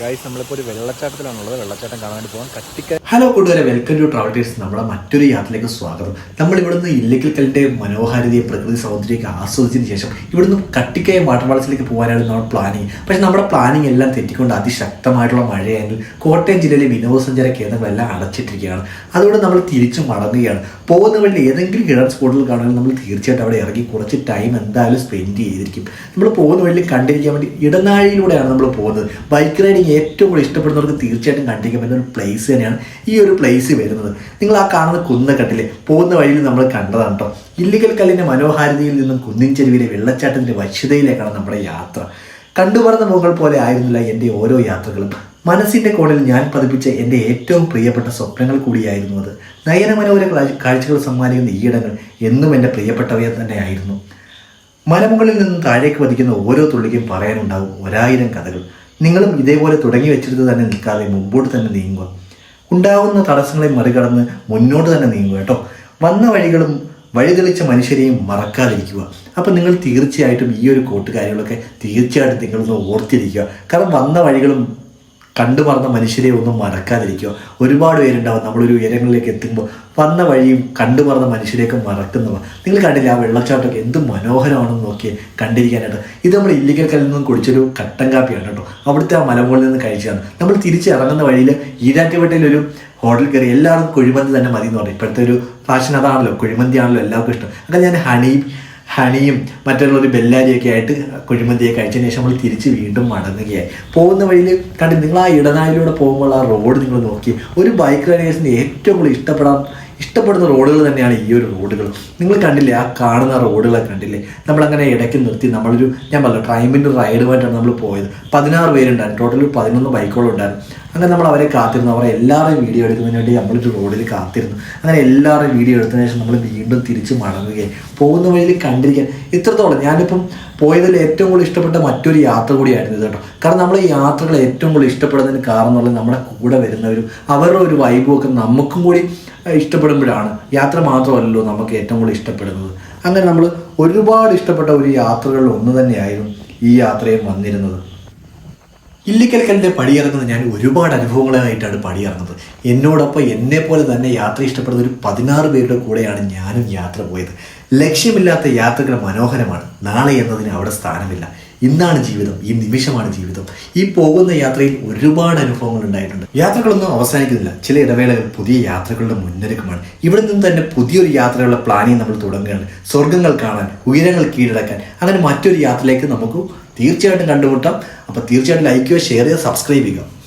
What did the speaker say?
ഒരു വെള്ളച്ചാട്ടം കാണാൻ ഹലോ കൂട്ടുകാരെ. വെൽക്കം ടു ട്രാവൽ ടേഴ്സ് നമ്മുടെ മറ്റൊരു യാത്രയിലേക്ക് സ്വാഗതം. നമ്മൾ ഇവിടുന്ന് ഇല്ലിക്കൽ കല്ലിന്റെ മനോഹാരിതയെ പ്രകൃതി സൗന്ദര്യമൊക്കെ ആസ്വദിച്ചതിന് ശേഷം ഇവിടുന്ന് കട്ടിക്കയ വാട്ടർഫാൾസിലേക്ക് പോകാനാണ് നമ്മൾ പ്ലാനിങ് പക്ഷേ നമ്മുടെ പ്ലാനിങ് എല്ലാം തെറ്റിക്കൊണ്ട് അതിശക്തമായിട്ടുള്ള മഴയാണെങ്കിൽ കോട്ടയം ജില്ലയിലെ വിനോദസഞ്ചാര കേന്ദ്രങ്ങളെല്ലാം അടച്ചിട്ടിരിക്കുകയാണ്. അതുകൊണ്ട് നമ്മൾ തിരിച്ചു മടങ്ങുകയാണ്. പോകുന്ന വഴി ഏതെങ്കിലും കിടൻ സ്പോട്ടിൽ കാണുകയാണെങ്കിൽ നമ്മൾ തീർച്ചയായിട്ടും അവിടെ ഇറങ്ങി കുറച്ച് ടൈം എന്തായാലും സ്പെൻഡ് ചെയ്തിരിക്കും. നമ്മൾ പോകുന്ന വഴി കണ്ടിരിക്കാൻ വേണ്ടി ഇടനാഴിയിലൂടെയാണ് നമ്മൾ പോകുന്നത്. ബൈക്ക് റൈഡിങ് ഏറ്റവും കൂടുതൽ ഇഷ്ടപ്പെടുന്നവർക്ക് തീർച്ചയായിട്ടും കണ്ടിരിക്കാൻ പറ്റുന്ന ഒരു പ്ലേസ് തന്നെയാണ് ഈ ഒരു പ്ലേസ് വരുന്നത്. നിങ്ങൾ ആ കാണുന്ന കുന്നക്കട്ടിൽ പോകുന്ന വഴിയിൽ നമ്മൾ കണ്ടതാണ് കേട്ടോ ഇല്ലിക്കൽ കല്ലിന്റെ മനോഹാരിതയിൽ നിന്നും കുന്നിൻ ചെരുവിലെ വെള്ളച്ചാട്ടത്തിന്റെ വശ്യതയിലേക്കാണ് നമ്മുടെ യാത്ര. കണ്ടുപറന്ന മുകൾ പോലെ ആയിരുന്നില്ല എന്റെ ഓരോ യാത്രകളും. മനസ്സിന്റെ കോണിൽ ഞാൻ പതിപ്പിച്ച എന്റെ ഏറ്റവും പ്രിയപ്പെട്ട സ്വപ്നങ്ങൾ കൂടിയായിരുന്നു അത്. നയനമനോഹര കാഴ്ച- കാഴ്ചകൾ സമ്മാനിക്കുന്ന ഈയിടങ്ങൾ എന്നും എന്റെ പ്രിയപ്പെട്ടവയെ തന്നെയായിരുന്നു മലമുകളിൽ നിന്ന് താഴേക്ക് പതിക്കുന്ന ഓരോ തുള്ളിക്കും പറയാനുണ്ടാകും ഒരായിരം കഥകൾ. നിങ്ങളും ഇതേപോലെ തുടങ്ങി വെച്ചിട്ട് തന്നെ നിൽക്കാതെ മുമ്പോട്ട് തന്നെ നീങ്ങുക. ഉണ്ടാകുന്ന തടസ്സങ്ങളെ മറികടന്ന് മുന്നോട്ട് തന്നെ നീങ്ങുക കേട്ടോ. വന്ന വഴികളും വഴിതെളിച്ച മനുഷ്യരെയും മറക്കാതിരിക്കുക. അപ്പം നിങ്ങൾ തീർച്ചയായിട്ടും ഈ ഒരു കൂട്ടുകാരികളൊക്കെ തീർച്ചയായിട്ടും നിങ്ങളൊന്ന് ഓർത്തിരിക്കുക. കാരണം വന്ന വഴികളും കണ്ടു മറന്ന മനുഷ്യരെ ഒന്നും മറക്കാതിരിക്കുക. ഒരുപാട് പേരുണ്ടാവും നമ്മളൊരു ഉയരങ്ങളിലേക്ക് എത്തുമ്പോൾ വന്ന വഴിയും കണ്ടു മറന്ന മനുഷ്യരെയൊക്കെ മറക്കുന്നവ. നിങ്ങൾ കണ്ടില്ല ആ വെള്ളച്ചാട്ടമൊക്കെ എന്ത് മനോഹരമാണെന്ന് നോക്കി കണ്ടിരിക്കാനായിട്ട്. ഇത് നമ്മൾ ഇല്ലിക്കൽ കല്ലിൽ നിന്നും കുടിച്ചൊരു കട്ടൻ കാപ്പിയാണ് കേട്ടോ. അവിടുത്തെ ആ മലമുകളിൽ നിന്ന് കഴിച്ചതാണ്. നമ്മൾ തിരിച്ച് ഇറങ്ങുന്ന വഴിയിൽ ഈരാറ്റുപേട്ടയിലൊരു ഹോട്ടൽ കയറി എല്ലാവർക്കും കുഴിമന്തി തന്നെ മതി എന്ന് പറയും. ഇപ്പോഴത്തെ ഒരു ഫാഷൻ അതാണല്ലോ കുഴിമന്തി ആണല്ലോ എല്ലാവർക്കും ഇഷ്ടം. അങ്ങനെ ഞാൻ ഹണി ഹണിയും മറ്റുള്ള ഒരു ബെല്ലാരിയൊക്കെ ആയിട്ട് കുഴിമന്തിയെ കഴിച്ചതിന് ശേഷം നമ്മൾ തിരിച്ച് വീണ്ടും മടങ്ങുകയായി. പോകുന്ന വഴിയിൽ കണ്ട് നിങ്ങൾ ആ ഇടനാഴിലൂടെ പോകുമ്പോൾ ആ റോഡ് നിങ്ങൾ നോക്കി. ഒരു ബൈക്ക് റൈഡേഴ്സിന് ഏറ്റവും കൂടുതൽ ഇഷ്ടപ്പെടാൻ ഇഷ്ടപ്പെടുന്ന റോഡുകൾ തന്നെയാണ് ഈ ഒരു റോഡുകൾ നിങ്ങൾ കണ്ടില്ലേ ആ കാണുന്ന റോഡുകളൊക്കെ കണ്ടില്ലേ? നമ്മളങ്ങനെ ഇടയ്ക്ക് നിർത്തി നമ്മളൊരു ഞാൻ പറഞ്ഞു ട്രൈമിന്റെ റൈഡുമായിട്ടാണ് നമ്മൾ പോയത്. പതിനാറ് പേരുണ്ടായിരുന്നു. ടോട്ടൽ പതിനൊന്ന് ബൈക്കുകളും ഉണ്ടായിരുന്നു അങ്ങനെ നമ്മൾ അവരെ കാത്തിരുന്നു. അവരെ എല്ലാവരെയും വീഡിയോ എടുക്കുന്നതിന് വേണ്ടി നമ്മളൊരു റോഡിൽ കാത്തിരുന്നു. അങ്ങനെ എല്ലാവരുടെയും വീഡിയോ എടുത്തതിന് ശേഷം നമ്മൾ വീണ്ടും തിരിച്ച് മടങ്ങുകയും. പോകുന്ന വഴിയിൽ കണ്ടിരിക്കാൻ. ഇത്രത്തോളം. ഞാനിപ്പം പോയതിൽ ഏറ്റവും കൂടുതൽ ഇഷ്ടപ്പെട്ട മറ്റൊരു യാത്ര കൂടിയായിരുന്നു ഇത് കേട്ടോ. കാരണം നമ്മൾ യാത്രകൾ ഏറ്റവും കൂടുതൽ ഇഷ്ടപ്പെടുന്നതിന് കാരണം എന്നുള്ളത് നമ്മുടെ കൂടെ വരുന്നവരും അവരുടെ ഒരു വൈബും ഒക്കെ നമുക്കും കൂടി ഇഷ്ടപ്പെടുമ്പോഴാണ്. യാത്ര മാത്രമല്ലല്ലോ നമുക്ക് ഏറ്റവും കൂടുതൽ ഇഷ്ടപ്പെടുന്നത്. അങ്ങനെ നമ്മൾ ഒരുപാട് ഇഷ്ടപ്പെട്ട ഒരു യാത്രകളിൽ ഒന്ന് തന്നെയായിരുന്നു ഈ യാത്രയും വന്നിരുന്നത്. ഇല്ലിക്കൽക്കലിന്റെ പടിയിറങ്ങുന്നത് ഞാൻ ഒരുപാട് അനുഭവങ്ങളായിട്ടാണ് പടിയിറങ്ങുന്നത്. എന്നോടൊപ്പം എന്നെ പോലെ തന്നെ യാത്ര ഇഷ്ടപ്പെടുന്ന ഒരു പതിനാറ് പേരുടെ കൂടെയാണ് ഞാനും യാത്ര പോയത്. ലക്ഷ്യമില്ലാത്ത യാത്രകൾ മനോഹരമാണ്. നാളെ എന്നതിന് അവിടെ സ്ഥാനമില്ല. ഇന്നാണ് ജീവിതം ഈ നിമിഷമാണ് ജീവിതം. ഈ പോകുന്ന യാത്രയിൽ ഒരുപാട് അനുഭവങ്ങൾ ഉണ്ടായിട്ടുണ്ട്. യാത്രകളൊന്നും അവസാനിക്കുന്നില്ല. ചില ഇടവേളകൾ പുതിയ യാത്രകളുടെ മുന്നൊരുക്കമാണ്. ഇവിടെ നിന്ന് തന്നെ പുതിയൊരു യാത്രയുള്ള പ്ലാനിങ് നമ്മൾ തുടങ്ങുകയാണ്. സ്വർഗങ്ങൾ കാണാൻ ഉയരങ്ങൾ കീഴടക്കാൻ അങ്ങനെ മറ്റൊരു യാത്രയിലേക്ക് നമുക്ക് തീർച്ചയായിട്ടും കണ്ടുമുട്ടാം. അപ്പോൾ തീർച്ചയായിട്ടും ലൈക്ക് ചെയ്യുക ഷെയർ ചെയ്യുക സബ്സ്ക്രൈബ് ചെയ്യുക.